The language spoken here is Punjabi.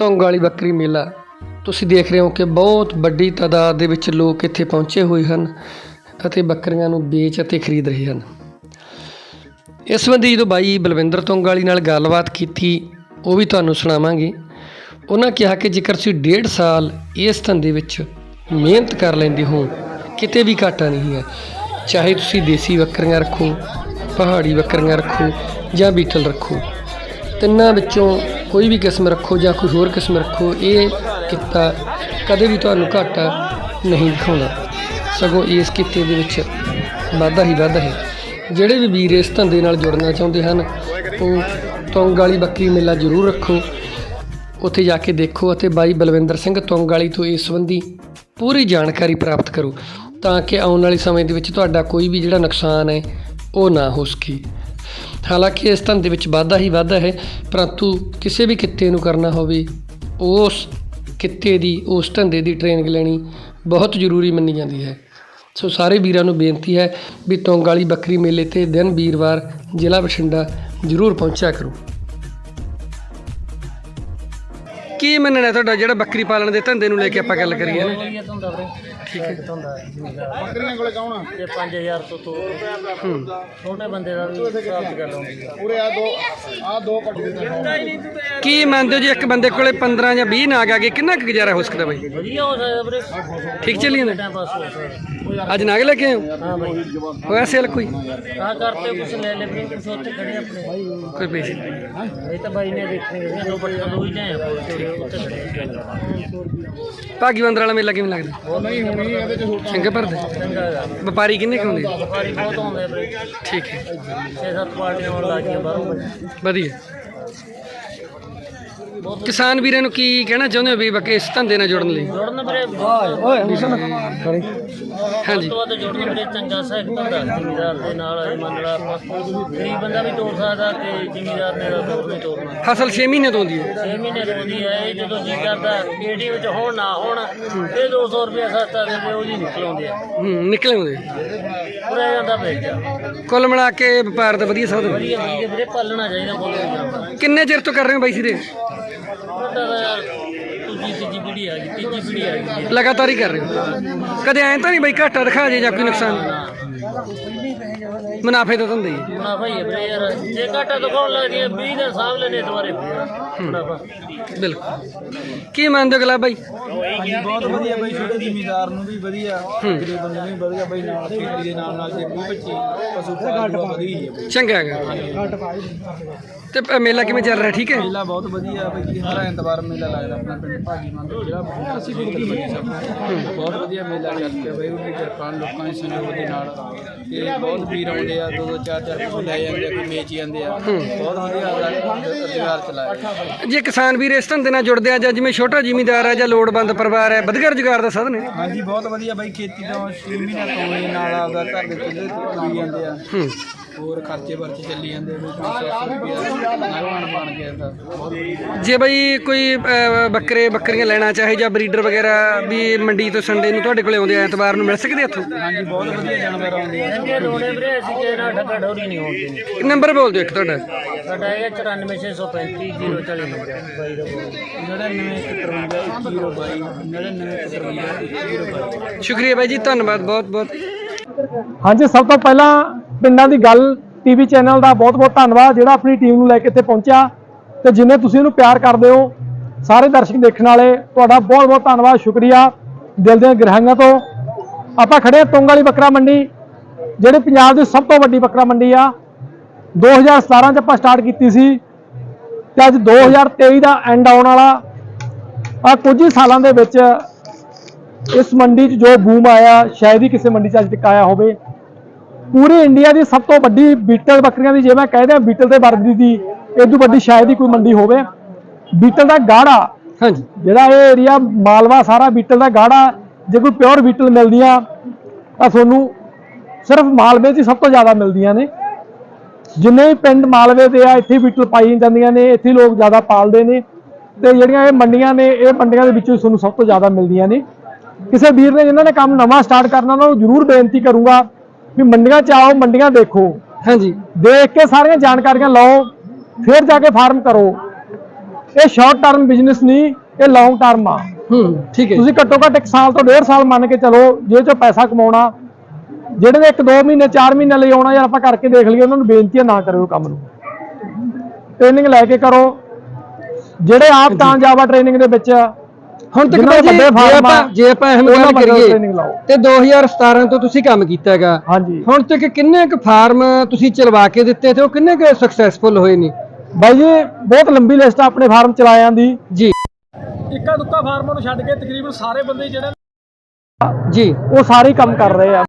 ਤੁੰਗ ਵਾਲੀ ਬੱਕਰੀ ਮੇਲਾ। ਤੁਸੀਂ ਦੇਖ ਰਹੇ ਹੋ ਕਿ ਬਹੁਤ ਵੱਡੀ ਤਾਦਾਦ ਦੇ ਵਿੱਚ ਲੋਕ ਇੱਥੇ ਪਹੁੰਚੇ ਹੋਏ ਹਨ ਅਤੇ ਬੱਕਰੀਆਂ ਨੂੰ ਵੇਚ ਅਤੇ ਖਰੀਦ ਰਹੇ ਹਨ। ਇਸ ਸੰਬੰਧੀ ਜਦੋਂ ਬਾਈ ਬਲਵਿੰਦਰ ਤੁੰਗ ਵਾਲੀ ਨਾਲ ਗੱਲਬਾਤ ਕੀਤੀ, ਉਹ ਵੀ ਤੁਹਾਨੂੰ ਸੁਣਾਵਾਂਗੇ। ਉਹਨਾਂ ਕਿਹਾ ਕਿ ਜੇਕਰ ਤੁਸੀਂ ਡੇਢ ਸਾਲ ਇਸ ਧੰਦੇ ਵਿੱਚ ਮਿਹਨਤ ਕਰ ਲੈਂਦੇ ਹੋ, ਕਿਤੇ ਵੀ ਘਾਟਾ ਨਹੀਂ ਹੈ। ਚਾਹੇ ਤੁਸੀਂ ਦੇਸੀ ਬੱਕਰੀਆਂ ਰੱਖੋ, ਪਹਾੜੀ ਬੱਕਰੀਆਂ ਰੱਖੋ ਜਾਂ ਬੀਟਲ ਰੱਖੋ। ਤਿੰਨਾਂ ਵਿੱਚੋਂ ਕੋਈ ਵੀ ਕਿਸਮ ਰੱਖੋ ਜਾਂ ਕੋਈ ਹੋਰ ਕਿਸਮ ਰੱਖੋ, ਇਹ ਕਿੱਤਾ ਕਦੇ ਵੀ ਤੁਹਾਨੂੰ ਘਾਟਾ ਨਹੀਂ ਦਿਖਾਉਂਦਾ। ਸਗੋਂ ਇਸ ਕਿੱਤੇ ਦੇ ਵਿੱਚ ਵਾਧਾ ਹੀ ਵਾਧਾ ਹੈ। ਜਿਹੜੇ ਵੀ ਵੀਰ ਇਸ ਧੰਦੇ ਨਾਲ ਜੁੜਨਾ ਚਾਹੁੰਦੇ ਹਨ, ਉਹ ਤੌਂਗ ਵਾਲੀ ਬੱਕਰੀ ਮੇਲਾ ਜ਼ਰੂਰ ਰੱਖੋ। ਉੱਥੇ ਜਾ ਕੇ ਦੇਖੋ ਅਤੇ ਬਾਈ ਬਲਵਿੰਦਰ ਸਿੰਘ ਤੌਂਗ ਵਾਲੀ ਤੋਂ ਇਸ ਸੰਬੰਧੀ ਪੂਰੀ ਜਾਣਕਾਰੀ ਪ੍ਰਾਪਤ ਕਰੋ, ਤਾਂ ਕਿ ਆਉਣ ਵਾਲੇ ਸਮੇਂ ਦੇ ਵਿੱਚ ਤੁਹਾਡਾ ਕੋਈ ਵੀ ਜਿਹੜਾ ਨੁਕਸਾਨ ਹੈ, ਉਹ ਨਾ ਹੋ ਸਕੇ। ਹਾਲਾਂਕਿ ਇਸ ਧੰਦੇ ਵਿੱਚ ਵਾਧਾ ਹੀ ਵਾਧਾ ਹੈ, ਪਰੰਤੂ ਕਿਸੇ ਵੀ ਕਿੱਤੇ ਨੂੰ ਕਰਨਾ ਹੋਵੇ, ਉਸ ਕਿੱਤੇ ਦੀ, ਉਸ ਧੰਦੇ ਦੀ ਟ੍ਰੇਨਿੰਗ ਲੈਣੀ ਬਹੁਤ ਜ਼ਰੂਰੀ ਮੰਨੀ ਜਾਂਦੀ ਹੈ। ਸੋ ਸਾਰੇ ਵੀਰਾਂ ਨੂੰ ਬੇਨਤੀ ਹੈ ਵੀ ਤੁੰਗ ਵਾਲੀ ਬੱਕਰੀ ਮੇਲੇ ਤੇ ਦਿਨ ਵੀਰਵਾਰ ਜ਼ਿਲ੍ਹਾ ਬਠਿੰਡਾ ਜ਼ਰੂਰ ਪਹੁੰਚਿਆ ਕਰੋ। ਕੀ ਮੰਨਣਾ ਤੁਹਾਡਾ ਜਿਹੜਾ ਬੱਕਰੀ ਪਾਲਣ ਦੇ ਧੰਦੇ ਨੂੰ ਲੈ ਕੇ ਆਪਾਂ ਗੱਲ ਕਰੀਏ ਨਾ? ਠੀਕ ਹੈ ਧੰਦਾ ਬੱਕਰੀਆਂ ਕੋਲੇ ਕੌਣ ਆ ਤੇ 5000 ਤੋਂ ਤੋਂ ਛੋਟੇ ਬੰਦੇ ਦਾ ਵੀ ਹਿਸਾਬ ਦੀ ਗੱਲ ਹੁੰਦੀ ਹੈ ਪੂਰੇ ਆ ਦੋ ਆ ਦੋ ਪੱਟੀ ਦੇ ਕੀ ਮੰਨਦੇ ਹੋ ਜੀ? ਇੱਕ ਬੰਦੇ ਕੋਲੇ 15 ਜਾਂ 20 ਨਾਗ ਆ ਗਏ ਕਿੰਨਾ ਕੁ ਗੁਜ਼ਾਰਾ ਹੋ ਸਕਦਾ ਬਾਈ? ਵਧੀਆ ਹੋ ਸਕਦਾ ਵੀਰੇ। ਠੀਕ ਚੱਲੀ ਸਕਦਾ। ਅੱਜ ਨਾਗ ਲੈ ਕੇ ਆਏ ਹੋ? ਹਾਂ ਬਾਈ। ਹੋਇਆ ਸੇਲ ਕੋਈ? ਆ ਕਰਤੇ ਕੁਛ ਲੈ ਲੈ ਵੀਰੇ ਕੁਛ ਉੱਥੇ ਖੜੇ ਆਪਣੇ। ਕੋਈ ਨਹੀਂ। ਇਹ ਤਾਂ ਬਾਈ ਨੇ ਦੇਖਣੇ ਦੋ ਪੱਟੀਆਂ ਦੋ ਹੀ ਆਪਾਂ ਉੱਥੇ ਖੜੇ ਭਾਗੀ ਬੰਦਰ ਵਾਲਾ ਮੇਲਾ ਕਿਵੇਂ ਲੱਗਦਾ? ਨਹੀਂ ਹੋਣੀ ਇਹਦੇ ਚ ਹੋਰ ਚੰਗੇ ਭਰਦੇ। ਵਪਾਰੀ ਕਿੰਨੇ ਕੁ ਹੁੰਦੇ? ਵਪਾਰੀ ਬਹੁਤ ਆਉਂਦੇ ਵੀਰੇ। ਠੀਕ ਹੈ। 6-7 ਪਾਰਟੀਆਂ ਆਉਣ ਲੱਗ ਗਈਆਂ ਬਾਹਰੋਂ ਵਧੀਆ। ਕਿਸਾਨ ਵੀਰਾਂ ਨੂੰ ਕੀ ਕਹਿਣਾ ਚਾਹੁੰਦੇ ਹੋ ਵੀ ਬੱਕੇ ਇਸ ਧੰਦੇ ਨਾਲ ਜੁੜਨ ਲਈ? ਜੁੜਨ ਵੀਰੇ ਹਾਂਜੀ। ਤੋਂ ਵੱਧ ਜੁੜਨ ਵੀਰੇ ਚੰਗਾ ਸਹਾਇਕ ਧੰਦਾ ਜ਼ਿਮੀਦਾਰ ਦੇ ਨਾਲ ਇਹ ਮੰਨ ਲਾ ਆਪਾਂ ਗਰੀਬ ਬੰਦਾ ਵੀ ਤੋੜ ਸਕਦਾ ਤੇ ਜ਼ਿਮੀਦਾਰ ਨੇ ਤਾਂ ਹੋਰ ਨਹੀਂ ਤੋੜਨਾ ਫਸਲ 6 ਮਹੀਨੇ ਤੋਂ ਹੁੰਦੀ ਹੈ। 6 ਮਹੀਨੇ ਰੋਂਦੀ ਹੈ ਇਹ ਜਦੋਂ ਜੀ ਕਰਦਾ ਏਟੀਐਮ ਵਿੱਚ ਹੋਣ ਨਾ ਹੋਣ ਇਹ 200 ਰੁਪਏ ਸਸਤਾ ਦੇ ਦੇ ਉਹ ਜੀ ਨਿਕਲ ਆਉਂਦੇ ਆ ਹੂੰ ਨਿਕਲੇ ਹੁੰਦੇ ਪੂਰਾ ਜਾਂਦਾ ਵਿੱਚ ਕੁੱਲ ਮਿਲਾ ਕੇ ਵਪਾਰ ਦਾ ਵਧੀਆ ਸਾਧਨ ਵਧੀਆ ਵੀਰੇ ਪਾਲਣਾ ਚਾਹੀਦਾ ਜਾਂਦਾ ਕਿੰਨੇ ਚਿਰ ਤੋਂ ਕਰ ਰਹੇ ਹੋ ਬਾਈ ਸਿਰੇ ਤਾਂ ਦੂਜੀ ਤੀਜੀ ਪੀੜੀ ਆ ਗਈ ਤੀਜੀ ਪੀੜੀ ਆ ਗਈ ਲਗਾਤਾਰ ਹੀ ਕਰ ਰਹੇ ਹੋ? ਕਦੇ ਐਂ ਤਾਂ ਨਹੀਂ ਬਾਈ ਘਾਟਾ ਦਿਖਾ ਜੇ ਜਾਂ ਕੋਈ ਨੁਕਸਾਨ? ਮੁਨਾਫੇ ਤਾਂ ਧੰਦੇ ਹੀ। ਮੁਨਾਫਾ ਹੀ ਹੈ ਵੀਰੇ ਯਾਰ। ਜੇ ਘਾਟਾ ਦਿਖਾਉਣ ਲੱਗਦੀ ਹੈ 20 ਦਿਨ ਸਾਂਭ ਲੈਣੇ ਦੁਬਾਰੇ। ਮੁਨਾਫਾ। ਬਿਲਕੁਲ। ਕੀ ਮੰਨਦੇ ਹੋ ਗਲਾ ਬਾਈ? ਬਹੁਤ ਵਧੀਆ ਬਈ ਛੋਟੇ ਜ਼ਿਮੀਦਾਰ ਨੂੰ ਵੀ ਵਧੀਆ ਗਰੀਬ ਬੰਦੇ ਨੂੰ ਵੀ ਵਧੀਆ ਬਈ ਨਾਲ ਖੇਤੀ ਦੇ ਨਾਲ ਨਾਲ ਜੇ 25 ਪਸ਼ੂ ਪਾਲਣ ਦਾ ਵਧੀਆ ਹੀ ਹੈ ਬਈ। ਚੰਗਾ ਹੈਗਾ। ਤੇ ਪ- ਮੇਲਾ ਕਿਵੇਂ ਚੱਲ ਰਿਹਾ? ਠੀਕ ਹੈ? ਮੇਲਾ ਬਹੁਤ ਵਧੀਆ ਬਈ ਜੀ ਹਰ ਐਤਵਾਰ ਮੇਲਾ ਲੱਗਦਾ ਆਪਣਾ ਪਿੰਡ ਭਾਗੀ ਮੰਦਰ ਜਿਹੜਾ ਬਠਿੰਡਾ ਅਸੀਂ ਬਹੁਤ ਵਧੀਆ ਮੇਲਾ ਚੱਲ ਰਿਹਾ ਬਈ ਉਹਦੀ ਕਿਰਪਾ ਨਾਲ ਲੋਕਾਂ ਦੇ ਸਹਿਯੋਗ ਦੇ ਨਾਲ। ਤੇ ਬਹੁਤ ਵੀਰ ਆਉਂਦੇ ਆ ਦੋ ਦੋ ਚਾਰ ਚਾਰ ਪਸ਼ੂ ਲੈ ਜਾਂਦੇ ਆ ਕੋਈ ਵੇਚ ਜਾਂਦੇ ਆ। ਬਹੁਤ ਵਧੀਆ ਰੁਜ਼ਗਾਰ ਚਲਾਇਆ ਜੇ ਕਿਸਾਨ ਵੀਰ ਇਸ ਧੰਦੇ ਨਾਲ ਜੁੜਦੇ ਆ ਜਾਂ ਜਿਵੇਂ ਛੋਟਾ ਜ਼ਿਮੀਂਦਾਰ ਹੈ ਜਾਂ ਲੋੜਵੰਦ ਪਰਿਵਾਰ ਹੈ ਵਧੀਆ ਰੁਜ਼ਗਾਰ ਦਾ ਸਾਧਨ ਹੈ। ਹਾਂਜੀ ਬਹੁਤ ਵਧੀਆ ਬਾਈ ਖੇਤੀ ਤੋਂ 6 ਮਹੀਨੇ ਤੋਂ ਇਹ ਨਾਲ ਆਪਦਾ ਘਰ ਦੇ ਚੁੱਲ੍ਹੇ ਤੇ ਤੁਰੀ ਜਾਂਦੇ ਆ। ਹੂੰ। ਹੋਰ ਖਰਚੇ ਵਰਚੇ ਚੱਲੀ ਜਾਂਦੇ ਵੀ 500 ਰੁਪਏ ਨਰਵਾਣ ਬਣ ਗਿਆ ਤਾਂ ਬਹੁਤ ਵਧੀਆ ਜੇ ਬਈ ਕੋਈ ਅ, ਬੱਕਰੇ ਬੱਕਰੀਆਂ ਲੈਣਾ ਚਾਹੇ ਜਾਂ ਬਰੀਡਰ ਵਗੈਰਾ ਵੀ ਮੰਡੀ ਤੋਂ ਸੰਡੇ ਨੂੰ ਤੁਹਾਡੇ ਕੋਲੇ ਆਉਂਦੇ ਆ ਐਤਵਾਰ ਨੂੰ ਮਿਲ ਸਕਦੇ ਇੱਥੋਂ? ਹਾਂਜੀ ਬਹੁਤ ਵਧੀਆ ਜਾਨਵਰ ਆਉਂਦੇ ਆ। ਚੰਗੇ ਦੋਨੇ ਵੀਰੇ ਅਸੀਂ ਕਿਸੇ ਨਾਲ ਠੱਗਾ ਠੋਰੀ ਨਹੀਂ ਹੋਣੀ ਨੰਬਰ ਬੋਲ ਦਿਓ ਇੱਕ ਤੁਹਾਡਾ। ਸਾਡਾ ਹੈਗਾ 94635 040 ਬਾਈ ਦਾ ਬੋਲ 99 ਸ਼ੁਕਰੀਆ ਬਾਈ ਜੀ ਧੰਨਵਾਦ ਬਹੁਤ ਬਹੁਤ। ਹਾਂਜੀ ਸਭ ਤੋਂ ਪਹਿਲਾਂ ਪਿੰਡਾਂ ਦੀ ਗੱਲ ਟੀਵੀ ਚੈਨਲ ਦਾ ਬਹੁਤ-ਬਹੁਤ ਧੰਨਵਾਦ, ਜਿਹੜਾ ਆਪਣੀ ਟੀਮ ਨੂੰ ਲੈ ਕੇ ਇੱਥੇ ਪਹੁੰਚਿਆ ਤੇ ਜਿੰਨੇ ਤੁਸੀਂ ਇਹਨੂੰ ਪਿਆਰ ਕਰਦੇ ਹੋ, ਸਾਰੇ ਦਰਸ਼ਕ ਦੇਖਣ ਵਾਲੇ, ਤੁਹਾਡਾ ਬਹੁਤ-ਬਹੁਤ ਧੰਨਵਾਦ, ਸ਼ੁਕਰੀਆ। ਦਿਲ ਦੀਆਂ ਗਹਿਰਾਈਆਂ ਤੋਂ। ਆਪਾਂ ਖੜੇ ਹਾਂ ਤੁੰਗ ਵਾਲੀ ਬੱਕਰਾ ਮੰਡੀ, ਜਿਹੜੀ ਪੰਜਾਬ ਦੀ ਸਭ ਤੋਂ ਵੱਡੀ ਬੱਕਰਾ ਮੰਡੀ ਆ। 2017 ਚ ਆਪਾਂ ਸਟਾਰਟ ਕੀਤੀ ਸੀ ਤੇ ਅੱਜ 2023 ਦਾ ਐਂਡ ਆਉਣ ਵਾਲਾ। ਆ ਕੁਝ ਹੀ ਸਾਲਾਂ ਦੇ ਵਿੱਚ ਇਸ ਮੰਡੀ 'ਚ ਜੋ ਬੂਮ ਆਇਆ, ਸ਼ਾਇਦ ਹੀ ਕਿਸੇ ਮੰਡੀ 'ਚ ਅੱਜ ਤੱਕ ਆਇਆ ਹੋਵੇ। ਪੂਰੇ ਇੰਡੀਆ ਦੀ ਸਭ ਤੋਂ ਵੱਡੀ ਬੀਟਲ ਬੱਕਰੀਆਂ ਦੀ ਜੇ ਮੈਂ ਕਹਿ ਦਿਆਂ ਬੀਟਲ ਤੇ ਵਰਦੀ ਦੀ ਤੋਂ ਵੱਡੀ ਸ਼ਾਇਦ ਹੀ ਕੋਈ ਮੰਡੀ ਹੋਵੇ। ਬੀਟਲ ਦਾ ਗਾੜਾ ਹਾਂਜੀ। ਜਿਹੜਾ ਇਹ ਏਰੀਆ ਮਾਲਵਾ ਸਾਰਾ ਬੀਟਲ ਦਾ ਗਾੜਾ ਜੇ ਕੋਈ ਪਿਓਰ ਬੀਟਲ ਮਿਲਦੀਆਂ ਤਾਂ ਤੁਹਾਨੂੰ ਸਿਰਫ ਮਾਲਵੇ 'ਚ ਸਭ ਤੋਂ ਜ਼ਿਆਦਾ ਮਿਲਦੀਆਂ ਨੇ। ਜਿੰਨੇ ਵੀ ਪਿੰਡ ਮਾਲਵੇ ਦੇ ਆ ਇੱਥੇ ਬੀਟਲ ਪਾਈ ਜਾਂਦੀਆਂ ਨੇ ਇੱਥੇ ਲੋਕ ਜ਼ਿਆਦਾ ਪਾਲਦੇ ਨੇ। ਤੇ ਜਿਹੜੀਆਂ ਇਹ ਮੰਡੀਆਂ ਨੇ ਇਹ ਮੰਡੀਆਂ ਦੇ ਵਿੱਚੋਂ ਤੁਹਾਨੂੰ ਸਭ ਤੋਂ ਜ਼ਿਆਦਾ ਮਿਲਦੀਆਂ ਨੇ। ਕਿਸੇ ਵੀਰ ਨੇ ਜਿਨ੍ਹਾਂ ਨੇ ਕੰਮ ਨਵਾਂ ਸਟਾਰਟ ਕਰਨਾ ਉਹਨਾਂ ਨੂੰ ਜ਼ਰੂਰ ਬੇਨਤੀ ਕਰੂੰਗਾ ਵੀ ਮੰਡੀਆਂ 'ਚ ਆਓ ਮੰਡੀਆਂ ਦੇਖੋ। ਹਾਂਜੀ। ਦੇਖ ਕੇ ਸਾਰੀਆਂ ਜਾਣਕਾਰੀਆਂ ਲਓ ਫਿਰ ਜਾ ਕੇ ਫਾਰਮ ਕਰੋ। ਇਹ ਸ਼ਾਰਟ ਟਰਮ ਬਿਜ਼ਨਸ ਨਹੀਂ ਇਹ ਲੌਂਗ ਟਰਮ ਆ। ਹੂੰ ਠੀਕ ਹੈ ਤੁਸੀਂ ਘੱਟੋ ਘੱਟ 1 ਸਾਲ ਤੋਂ 1.5 ਸਾਲ ਮੰਨ ਕੇ ਚਲੋ ਜੇ ਚੋਂ ਪੈਸਾ ਕਮਾਉਣਾ। ਜਿਹੜੇ ਨੇ 1 2 ਮਹੀਨੇ 4 ਮਹੀਨੇ ਲਈ ਆਉਣਾ ਯਾਰ ਆਪਾਂ ਕਰਕੇ ਦੇਖ ਲਈਏ ਉਹਨਾਂ ਨੂੰ ਬੇਨਤੀ ਹੈ ਨਾ ਕਰਿਓ ਕੰਮ ਨੂੰ। ਟ੍ਰੇਨਿੰਗ ਲੈ ਕੇ ਕਰੋ। ਜਿਹੜੇ ਆਪ ਤਾਂ ਜਾਵਾ ਟ੍ਰੇਨਿੰਗ ਦੇ ਵਿੱਚ ਹੁਣ ਤੱਕ ਤਾਂ ਵੱਡੇ ਫਾਰਮ ਜੇ ਆਪਾਂ ਉਹਨਾਂ ਗੱਲ ਕਰੀਏ। ਤੇ 2017 ਤੋਂ ਤੁਸੀਂ ਕੰਮ ਕੀਤਾ ਹੈਗਾ। ਹੁਣ ਤੱਕ ਕਿੰਨੇ ਕੁ ਫਾਰਮ ਤੁਸੀਂ ਚਲਵਾ ਕੇ ਦਿੱਤੇ ਤੇ ਉਹ ਕਿੰਨੇ ਕੁ ਸਕਸੈਸਫੁਲ ਹੋਏ ਨੇ? ਬਾਈ ਜੀ ਬਹੁਤ ਲੰਬੀ ਲਿਸਟ ਆ ਆਪਣੇ ਫਾਰਮ ਚਲਾਇਆਂ ਦੀ। ਜੀ। ਇੱਕਾ ਦੁੱਕਾ ਫਾਰਮਾਂ ਨੂੰ ਛੱਡ ਕੇ ਤਕਰੀਬਨ ਸਾਰੇ ਬੰਦੇ ਜਿਹੜੇ ਜੀ। ਉਹ ਸਾਰੇ ਕੰਮ ਕਰ ਰਹੇ ਆ।